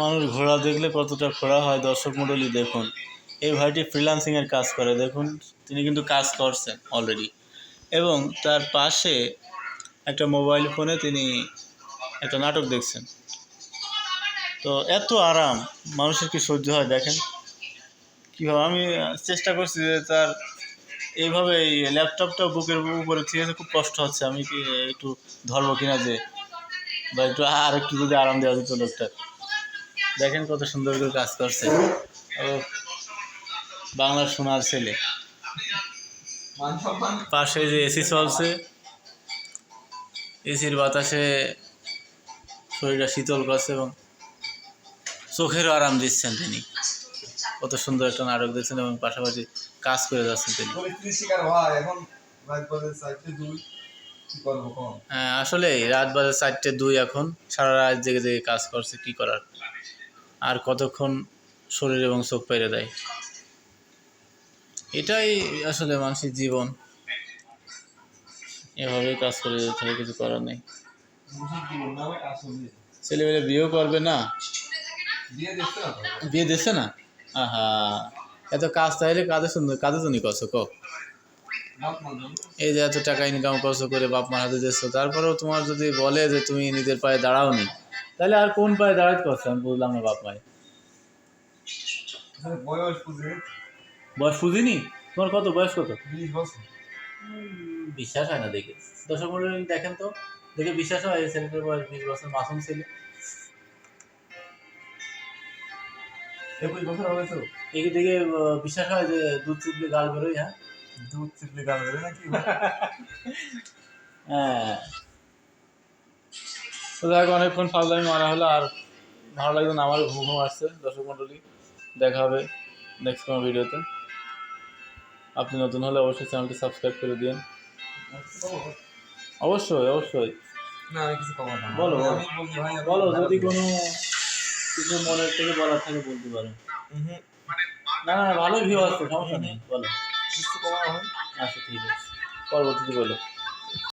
মানুষ ঘোড়া দেখলে কতটা ঘোড়া হয়? দর্শক মণ্ডলী, দেখুন। এই ভাইটি ফ্রিল্যান্সিংয়ের কাজ করে। দেখুন, তিনি কিন্তু কাজ করছেন অলরেডি এবং তার পাশে একটা মোবাইল ফোনে তিনি একটা নাটক দেখছেন। তো এত আরাম, মানুষের কি সহ্য হয়? দেখেন। কীভাবে আমি চেষ্টা করছি যে তার এইভাবে এই ল্যাপটপটা বুকের উপরে আছে, খুব কষ্ট হচ্ছে। আমি কি একটু ধরবো কিনা যে, বা একটু আর একটু যদি আরাম দেওয়া যেত লোকটা দেখেন কত সুন্দর করে কাজ করছে। ও, বাংলার সোনার ছেলে। পাশে যে এসি চলছে, এসির বাতাসে শরীরটা শীতল করছে এবং চোখেরও আরাম দিচ্ছেন তিনি। কত সুন্দর একটা নাটক দেখছেন এবং পাশাপাশি কাজ করে যাচ্ছেন তিনি। হয় আসলে রাত বাজে চারটে দুই এখন। সারা রাত জেগে জেগে কাজ করছে, কি করার? আর কতক্ষণ শরীর এবং চোখ পেরে দেয় এটাই আসলে মানুষের জীবন এভাবেই কাজ করে যেতে হবে কিছু করার নেই ছেলেমেয়ে বিয়েও করবে না। বিয়ে দিচ্ছে না আহা, এত কাজ তাইলে কাজে সুন্দর কাজে তুমি করছ কো? এই যে এত টাকা ইনকাম করছ করে বাপ মার হাতে দিচ্ছ, তারপরেও তোমার যদি বলে যে তুমি নিজের পায়ে দাঁড়াও নি তাহলে আর কোন পায়ে দাঁড়াতে করছ আমি বুঝলাম না বাপ বয়স বুঝে। বয়স বুঝিনি? তোমার কত? বয়স কত? বিশ বছর। বিশ্বাস হয় না দেখে। দর্শক মন্ডলী দেখেন তো দেখে বিশ্বাস হয় ছেলেটার বয়স বিশ বছর মাসুম ছেলে। একুশ বছর হবে তো? একে দেখে বিশ্বাস হয় যে দুধ চিপলে গাল বেরোয় হ্যাঁ? দুধ চিপলে গাল দেবে নাকি? হ্যাঁ। তো দেখ অনেকক্ষণ ফাজলামি মারা হলো আর ভালো লাগবে না আমারও ঘুম ঘুম আসছে। দর্শক মন্ডলী দেখা হবে নেক্সট কোনো ভিডিওতে। আপনি নতুন হলে অবশ্যই চ্যানেলটি সাবস্ক্রাইব করে দিন অবশ্যই অবশ্যই। না কিছু না। বলো, বলো। যদি কোনো কিছু মনের থেকে বলার থাকে বলতে পারো। হুম, না না ভালোই ভিউ আসছে সমস্যা নেই বলো। কিছু কমানো হয়? আচ্ছা ঠিক আছে। পরবর্তীতে বলো।